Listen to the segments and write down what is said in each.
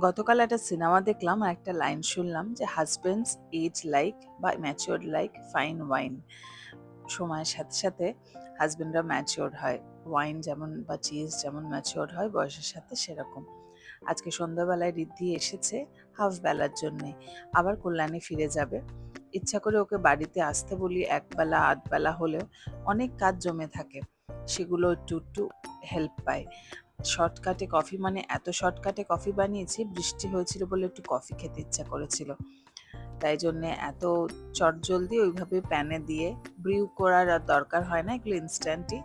গতকাল একটা সিনেমা দেখলাম আর একটা লাইন শুনলাম যে হাজবেন্ডস এজ লাইক বা ম্যাচিওর লাইক ফাইন ওয়াইন সময়ের সাথে সাথে হাজবেন্ডরা ম্যাচিওর হয়। ওয়াইন যেমন বা চিজ যেমন ম্যাচিওর হয়, বয়সের সাথে সেরকম। আজকে সন্ধ্যাবেলায় রিদ্ধি এসেছে হাফ বেলার জন্যে। আবার কল্যাণে ফিরে যাবে। ইচ্ছা করে ওকে বাড়িতে আসতে বলি একবেলা আধবেলা হলেও অনেক কাজ জমে থাকে। সেগুলো একটু একটু হেল্প পায়। শর্টকাটে কফি মানে এত শর্টকাটে কফি বানিয়েছি, বৃষ্টি হয়েছিল বলে একটু কফি খেতে ইচ্ছা করেছিল। তাই জন্যে এত চটজলদি ওইভাবে প্যানে দিয়ে ব্রিউ করার আর দরকার হয় না, এগুলো ইনস্ট্যান্টই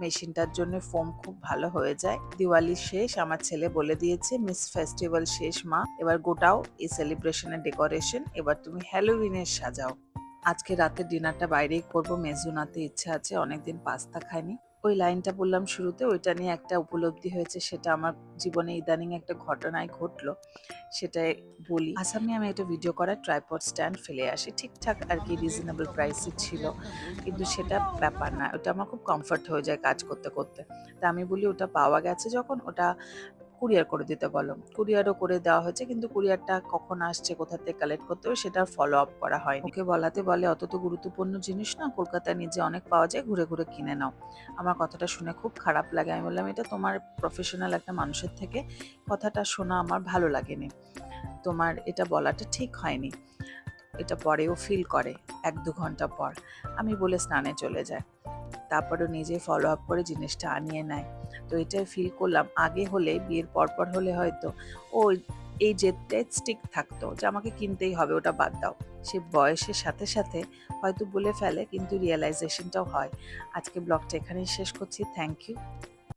মেশিনটার জন্য ফোম খুব ভালো হয়ে যায়। দিওয়ালি শেষ, আমার ছেলে বলে দিয়েছে মিস ফেস্টিভ্যাল শেষ, মা। এবার গোটাও এই সেলিব্রেশনের ডেকোরেশন এবার তুমি হ্যালোউইনের সাজাও। আজকে রাতের ডিনারটা বাইরেই করব। মেজুনাতে ইচ্ছা আছে, অনেকদিন পাস্তা খাইনি। ওই লাইনটা বললাম শুরুতে, ওইটা নিয়ে একটা উপলব্ধি হয়েছে, সেটা আমার জীবনে ইদানিং একটা ঘটনায় ঘটলো, সেটাই বলি। আসামে আমি একটা ভিডিও করার ট্রাইপড স্ট্যান্ড ফেলে আসি। ঠিকঠাক আর কি রিজনেবল প্রাইসে ছিল, কিন্তু সেটা ব্যাপার না। ওটা আমার খুব কমফর্ট হয়ে যায় কাজ করতে করতে। তা আমি বলি, ওটা পাওয়া গেছে যখন, ওটা কুরিয়ার করে দিতে বলো। কুরিয়ারও করে দেওয়া হয়েছে কিন্তু কুরিয়ারটা কখন আসছে, কোথা থেকে কালেক্ট করতে হবে সেটা ফলো আপ করা হয়নি। ওকে বলাতে বলে, অত তো গুরুত্বপূর্ণ জিনিস না কলকাতায় নিজে অনেক পাওয়া যায়, ঘুরে ঘুরে কিনে নাও। আমার কথাটা শুনে খুব খারাপ লাগে। আমি বললাম, এটা তোমার প্রফেশনাল একটা মানুষের থেকে কথাটা শোনা আমার ভালো লাগেনি। তোমার এটা বলাটা ঠিক হয়নি। এটা পরেও ফিল করে, এক দু ঘণ্টা পর। আমি বলে স্নানে চলে যায় তারপরেও নিজে ফলো আপ করে জিনিসটা আনিয়ে নেয়। তো এটাই ফিল করলাম। আগে হলে, বিয়ের পরপর হলে হয়তো, ও এই যে স্টিক থাকতো যে আমাকে কিনতেই হবে, ওটা বাদ দাও। সে বয়সের সাথে সাথে হয়তো বলে ফেলে, কিন্তু রিয়েলাইজেশনটাও হয়। আজকে ব্লগটা এখানেই শেষ করছি। Thank you